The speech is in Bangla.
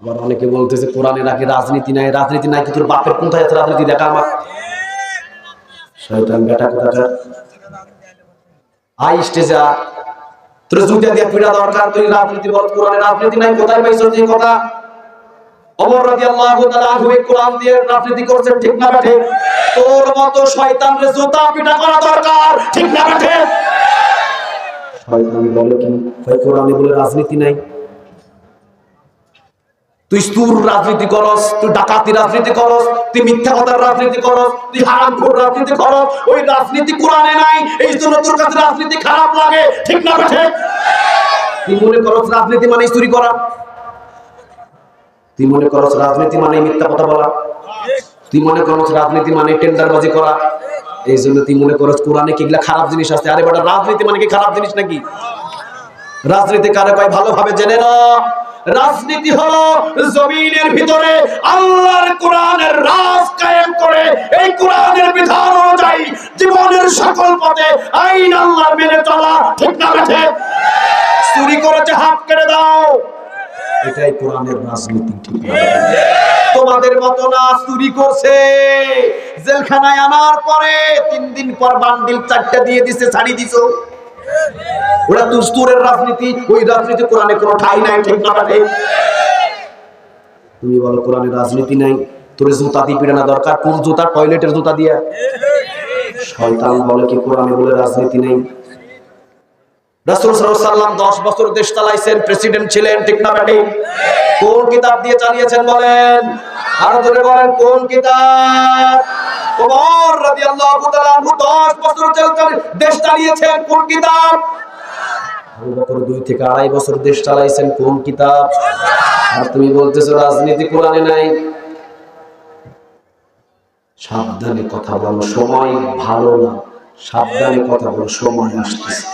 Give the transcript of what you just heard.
আবার অনেকে বলতেছে, কোরআনে নাকি রাজনীতি নাই রাজনীতি নাই তোর বাপের কোথায় আছে রাজনীতি? দেখা আমার। শয়তান, বেটা কোথাকার? আই স্টেজে। তোর জুতা দিয়ে পিড়া দরকার তুই রাজনীতি বল, কোরআনে রাজনীতি নাই, কোথায় পাইছো যে কথা? ওমর রাদিয়াল্লাহু তাআলা আনহু কোরআন দিয়ে রাজনীতি করছেন, ঠিক না বেঠে? তোর মতো শয়তানরে জুতা পিটা করা দরকার, ঠিক না বেঠে? শয়তান বলে কি? কোরআনে বলে রাজনীতি নাই। তুই সুর রাজনীতি করস, তুই ডাকাতি রাজনীতি করস, তুই মিথ্যা কথার রাজনীতি করস, তুই হারাম খোর রাজনীতি করস, ওই রাজনীতি কোরআনে নাই, এই জন্য তোর কাছে রাজনীতি খারাপ লাগে, ঠিক না বেঠে? তুই মনে করস রাজনীতি মানে চুরি করা? তুই মনে করস রাজনীতি মানে মিথ্যা কথা বলা? তুই মনে করস রাজনীতি মানে টেন্ডারবাজি করা? এই জন্য তুই মনে করস কোরআনে কি এগুলা খারাপ জিনিস আছে? আরে বেটা, রাজনীতি মানে কি খারাপ জিনিস নাকি? রাজনীতি কারে কয়? ভালোভাবে জেনে না। রাজনীতি হলো জমিনের ভিতরে আল্লাহর কোরআনের রাজ কায়েম করে। এই কোরআনের বিধান অনুযায়ী জীবনের সকল পথে আইন আল্লাহর মেনে চলা ঠিক না বেঠে? চুরি করেছে, হাত কেটে দাও। এটাই কোরআনের রাজনীতি, ঠিক তোমাদের মতো না চুরি করছে। জেলখানায় আনার পরে তিন দিন পর বান্ডিল চারটা দিয়ে দিছে ছাড়ি দিছো। ওরা দুস্তুরের রাজনীতি, ওই রাজনীতি কোরআনে কোনো ঠাই নাই, ঠিক তুমি বলো, কোরআনে রাজনীতি নাই? তোর জুতা দিয়ে পিড়ানো দরকার? কোন জুতা? টয়লেটের জুতা দিয়া। শয়তান বলে কি কোরআনে বলে রাজনীতি নেই? 10 বছর দেশ চালাইছেন, প্রেসিডেন্ট ছিলেন, ঠিক কোন কিতাব দিয়ে চালিয়েছেন বলেন? আরও জোরে বলেন, কোন কিতাব? ওমর রাদিয়াল্লাহু তাআলা 10 বছর দেশ চালিয়েছেন কোন কিতাব? দুই থেকে আড়াই বছর দেশ কোন কিতাব? আর তুমি বলতেছো রাজনীতি কোরআনে নাই। সাবধানে কথা বলো, সময় ভালো না। সাবধানে কথা বলো, সময় আসতেছে।